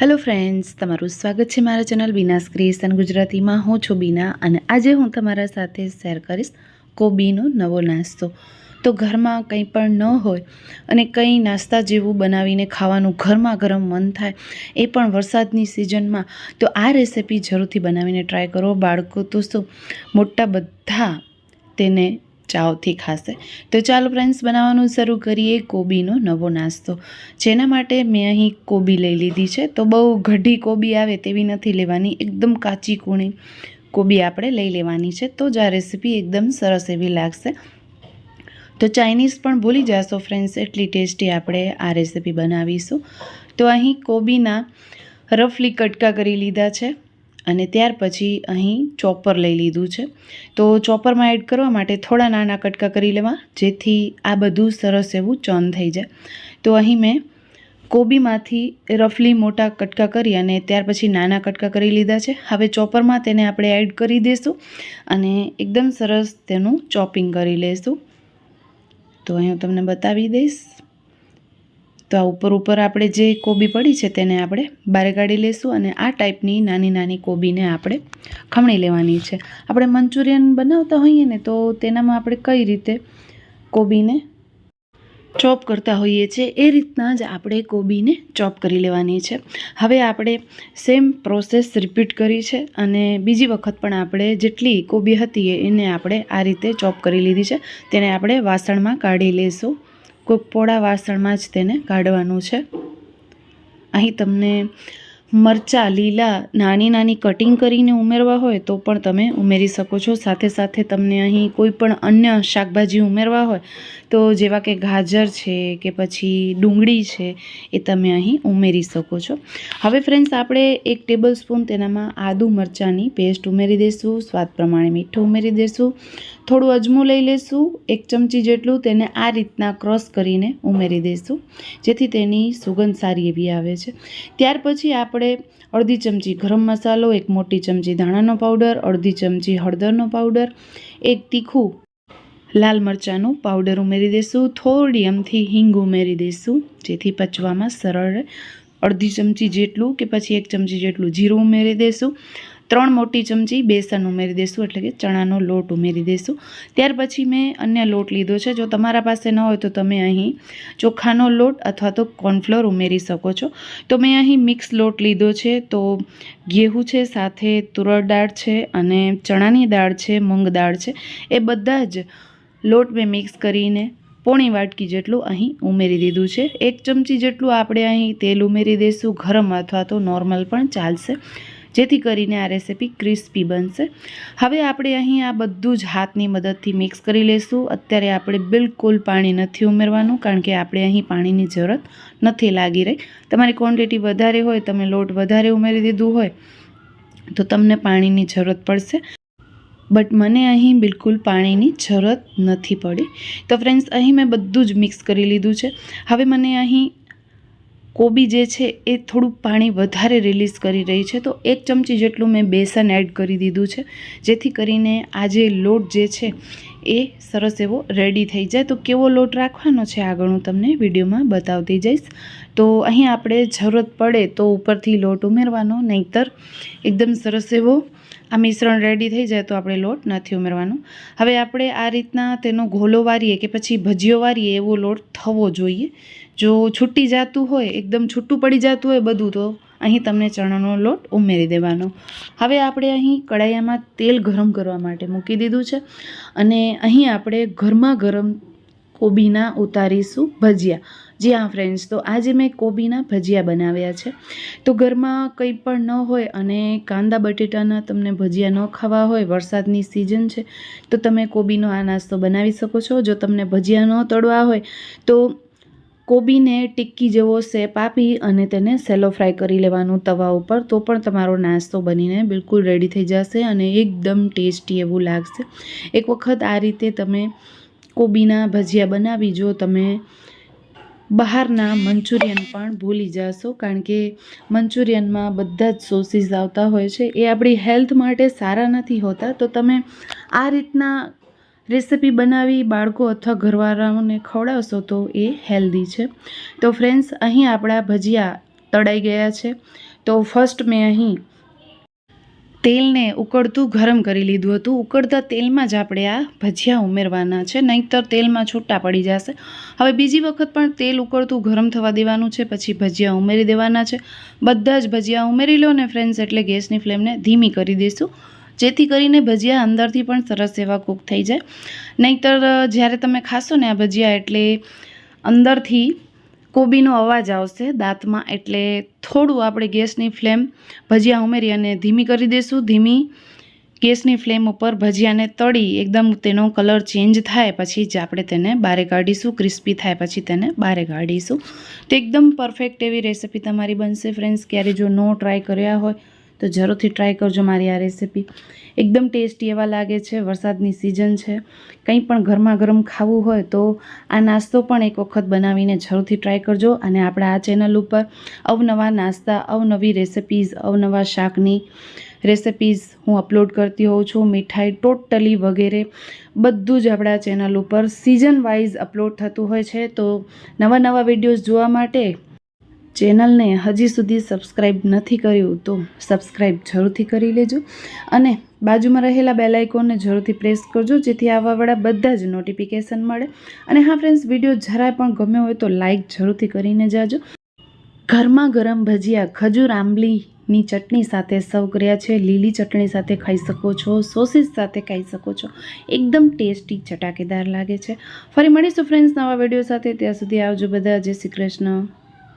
Hello friends તમારું સ્વાગત છે મારા ચેનલ બીનાસ ક્રિએશન ગુજરાતીમાં. હું છું બીના અને આજે હું તમારા સાથે શેર કરીશ કોબીનો નવો નાસ્તો. તો ઘરમાં કંઈ પણ ન હોય અને કંઈ નાસ્તા જેવું બનાવીને ખાવાનું ઘરમાં ગરમ મન થાય એ પણ વરસાદની સિઝનમાં તો આ રેસિપી જરૂરથી બનાવીને ટ્રાય કરો. બાળકો તો શું, મોટા બધા તેને ચાવથી ખાશે. તો ચાલો ફ્રેન્ડ્સ, બનાવવાનું શરૂ કરીએ કોબીનો નવો નાસ્તો. જેના માટે મેં અહીં કોબી લઈ લીધી છે. તો બહુ ઘડી કોબી આવે તેવી નથી લેવાની, એકદમ કાચી કૂણી કોબી આપણે લઈ લેવાની છે. તો જ આ રેસીપી એકદમ સરસ એવી લાગશે. તો ચાઇનીઝ પણ ભૂલી જશો ફ્રેન્ડ્સ, એટલી ટેસ્ટી આપણે આ રેસીપી બનાવીશું. તો અહીં કોબીના રફલી કટકા કરી લીધા છે. અને ત્યાર પછી અહીં ચોપર લઈ લીધું છે. તો ચોપરમાં એડ કરવા માટે થોડા નાના કટકા કરી લેવા, જેથી આ બધું સરસ એવું ચન થઈ જાય. તો અહીં મેં કોબીમાંથી રફલી મોટા કટકા કરી અને ત્યાર પછી નાના કટકા કરી લીધા છે. હવે ચોપરમાં તેને આપણે એડ કરી દઈશું અને એકદમ સરસ તેનું ચોપિંગ કરી લઈશું તો અહીં હું તમને બતાવી દઈશ. તો આ ઉપર ઉપર આપણે જે કોબી પડી છે તેને આપણે બારે કાઢી લઈશું અને આ ટાઈપની નાની નાની કોબીને આપણે ખમણી લેવાની છે. આપણે મંચુરિયન બનાવતા હોઈએ ને તો તેનામાં આપણે કઈ રીતે કોબીને ચોપ કરતા હોઈએ છીએ એ રીતના જ આપણે કોબીને ચોપ કરી લેવાની છે. હવે આપણે સેમ પ્રોસેસ રિપીટ કરી છે અને બીજી વખત પણ આપણે જેટલી કોબી હતી એને આપણે આ રીતે ચોપ કરી લીધી છે. તેને આપણે વાસણમાં કાઢી લઈશું કોઈક પોળા વાસણમાં જ તેને કાઢવાનું છે. અહીં તમને મરચાં, લીલા, નાની નાની કટિંગ કરીને ઉમેરવા હોય તો પણ તમે ઉમેરી શકો છો. સાથે સાથે તમને અહીં કોઈ પણ અન્ય શાકભાજી ઉમેરવા હોય તો જેવા કે ગાજર છે કે પછી ડુંગળી છે એ તમે અહીં ઉમેરી શકો છો. હવે ફ્રેન્ડ્સ આપણે એક ટેબલ સ્પૂન તેનામાં આદુ મરચાંની પેસ્ટ ઉમેરી દઈશું સ્વાદ પ્રમાણે મીઠું ઉમેરી દઈશું થોડું અજમું લઈ લઈશું એક ચમચી જેટલું તેને આ રીતના ક્રોસ કરીને ઉમેરી દઈશું જેથી તેની સુગંધ સારી એવી આવે છે. ત્યાર પછી આપણે અડધી ચમચી ગરમ મસાલો, એક મોટી ચમચી ધાણાનો પાવડર, અડધી ચમચી હળદરનો પાવડર, એક તીખું લાલ મરચાંનું પાવડર ઉમેરી દઈશું થોડી અમથી હિંગ ઉમેરી દઈશું જેથી પચવામાં સરળ રહે અડધી ચમચી જેટલું કે પછી એક ચમચી જેટલું જીરું ઉમેરી દઈશું ત્રણ મોટી ચમચી બેસન ઉમેરી દઈશું એટલે કે ચણાનો લોટ ઉમેરી દઈશું ત્યાર પછી મેં અન્ય લોટ લીધો છે. જો તમારા પાસે ન હોય તો તમે અહીં ચોખાનો લોટ અથવા તો કોર્નફ્લોર ઉમેરી શકો છો. તો મેં અહીં મિક્સ લોટ લીધો છે. તો ઘેહું છે, સાથે તુરળ દાળ છે અને ચણાની દાળ છે, મૂંગ દાળ છે. એ બધા જ લોટ મેં મિક્સ કરીને પોણી વાટકી જેટલું અહીં ઉમેરી દીધું છે. એક ચમચી જેટલું આપણે અહીં તેલ ઉમેરી દઈશું ગરમ અથવા તો નોર્મલ પણ ચાલશે. જેથી કરીને આ રેસીપી ક્રિસ્પી બનશે. હવે આપણે અહીં આ બધું જ હાથની મદદથી મિક્સ કરી લઈશું અત્યારે આપણે બિલકુલ પાણી નથી ઉમેરવાનું કારણ કે આપણે અહીં પાણીની જરૂરત નથી લાગી રહી. તમારી ક્વોન્ટિટી વધારે હોય, તમે લોટ વધારે ઉમેરી દીધું હોય, તો તમને પાણીની જરૂરત પડશે. બટ મને અહીં બિલકુલ પાણીની જરૂરત નથી પડી. તો ફ્રેન્ડ્સ અહીં મેં બધું જ મિક્સ કરી લીધું છે. હવે મને અહીં કોબી જે છે એ થોડું પાણી વધારે રિલીઝ કરી રહી છે. તો એક ચમચી જેટલું મેં બેસન એડ કરી દીધું છે. જેથી કરીને આ જે લોટ જે છે એ સરસ એવો રેડી થઈ જાય. તો કેવો લોટ રાખવાનો છે આગળ હું તમને વિડીયોમાં બતાવતી જઈશ. તો અહીં આપણે જરૂરત પડે તો ઉપરથી લોટ ઉમેરવાનો, નહીંતર એકદમ સરસ એવો આ મિશ્રણ રેડી થઈ જાય તો આપણે લોટ નથી ઉમેરવાનો. હવે આપણે આ રીતના તેનો ઘોલો વારીએ કે પછી ભજીયો વારીએ એવો લોટ થવો જોઈએ. જો છૂટી જતું હોય, એકદમ છૂટું પડી જતું હોય બધું, તો અહીં તમને ચણાનો લોટ ઉમેરી દેવાનો. હવે આપણે અહીં કડાઈયામાં તેલ ગરમ કરવા માટે મૂકી દીધું છે અને અહીં આપણે ગરમા ગરમ કોબીના ઉતારીશું ભજીયા. જી હા ફ્રેન્ડ્સ તો આજે મેં કોબીના ભજીયા બનાવ્યા છે. તો ઘરમાં કંઈ પણ ન હોય અને કાંદા બટેટાના તમને ભજીયા ન ખાવા હોય, વરસાદની સિઝન છે, તો તમે કોબીનો આ નાસ્તો બનાવી શકો છો. જો તમને ભજીયા ન તળવા હોય, તો કોબીને ટિક્કી જેવો શેપ આપી અને તેને સેલો ફ્રાય કરી લેવાનું તવા ઉપર. તો પણ તમારો નાસ્તો બનીને બિલકુલ રેડી થઈ જશે અને એકદમ ટેસ્ટી એવું લાગશે. એક વખત આ રીતે તમે કોબીના ભજીયા બનાવી, જો તમે બહારના મંચુરિયન પણ ભૂલી જશો, કારણ કે મંચુરિયનમાં બધા જ સોસીસ આવતા હોય છે. એ આપણી હેલ્થ માટે સારા નથી હોતા. તો તમે આ રીતના રેસિપી બનાવી બાળકો અથવા ઘરવાળાઓને ખવડાવશો તો એ હેલ્ધી છે. તો ફ્રેન્ડ્સ, અહીં આપણા ભજીયા તળાઈ ગયા છે. તો ફર્સ્ટ મેં અહીં તેલને ઉકળતું, ગરમ કરી લીધું હતું. ઉકળતા તેલમાં જ આપણે આ ભજીયા ઉમેરવાના છે. નહીંતર તેલમાં છૂટા પડી જશે. હવે બીજી વખત પણ તેલ ઉકળતું, ગરમ થવા દેવાનું છે. પછી ભજીયા ઉમેરી દેવાના છે. બધા જ ભજીયા ઉમેરી લો ને ફ્રેન્ડ્સ એટલે ગેસની ફ્લેમને ધીમી કરી દઈશું. જેથી કરીને ભજીયા અંદરથી પણ સરસ એવા કૂક થઈ જાય. નહીંતર જ્યારે તમે ખાશો ને આ ભજીયા એટલે અંદરથી કોબીનો અવાજ આવશે દાંતમાં એટલે થોડું આપણે ગેસની ફ્લેમ ભજીયા ઉમેરી અને ધીમી કરી દઈશું ધીમી ગેસની ફ્લેમ ઉપર ભજીયાને તળી એકદમ તેનો કલર ચેન્જ થાય પછી જ આપણે તેને બારે કાઢીશું. ક્રિસ્પી થાય પછી તેને બારે કાઢીશું. તો એકદમ પરફેક્ટ એવી રેસીપી તમારી બનશે ફ્રેન્ડ્સ ક્યારે જો નો ટ્રાય કર્યા હોય તો જરૂરથી ટ્રાય કરજો મારી આ રેસિપી. એકદમ ટેસ્ટી એવા લાગે છે, વરસાદની સિઝન છે. કંઈ પણ ગરમા ગરમ ખાવું હોય તો આ નાસ્તો પણ એક વખત બનાવીને જરૂરથી ટ્રાય કરજો અને આપણા આ ચેનલ ઉપર અવનવા નાસ્તા, અવનવી રેસિપીઝ અવનવા શાકની રેસિપીઝ હું અપલોડ કરતી હોઉં છું. મીઠાઈ ટોટલી વગેરે બધું જ આપણા ચેનલ ઉપર સિઝન વાઇઝ અપલોડ થતું હોય છે. તો નવા નવા વિડીયોઝ જોવા માટે ચેનલને હજી સુધી સબસ્ક્રાઈબ નથી કર્યું તો સબસ્ક્રાઈબ જરૂરથી કરી લેજો અને બાજુમાં રહેલા બેલ આઇકોનને જરૂરથી પ્રેસ કરજો, જેથી આવાવાળા બધા જ નોટિફિકેશન મળે. અને હા ફ્રેન્ડ્સ વીડિયો જરાય પણ ગમ્યો હોય તો લાઇક જરૂરથી કરીને જાજો. ઘરમાં ગરમ ભજીયા, ખજૂર, આંબલીની ચટણી સાથે સર્વ કર્યા છે. લીલી ચટણી સાથે ખાઈ શકો છો સોસીસ સાથે ખાઈ શકો છો. એકદમ ટેસ્ટી ચટાકેદાર લાગે છે. ફરી મળીશું ફ્રેન્ડ્સ નવા વીડિયો સાથે. ત્યાં સુધી આવજો બધા. જય શ્રી કૃષ્ણ.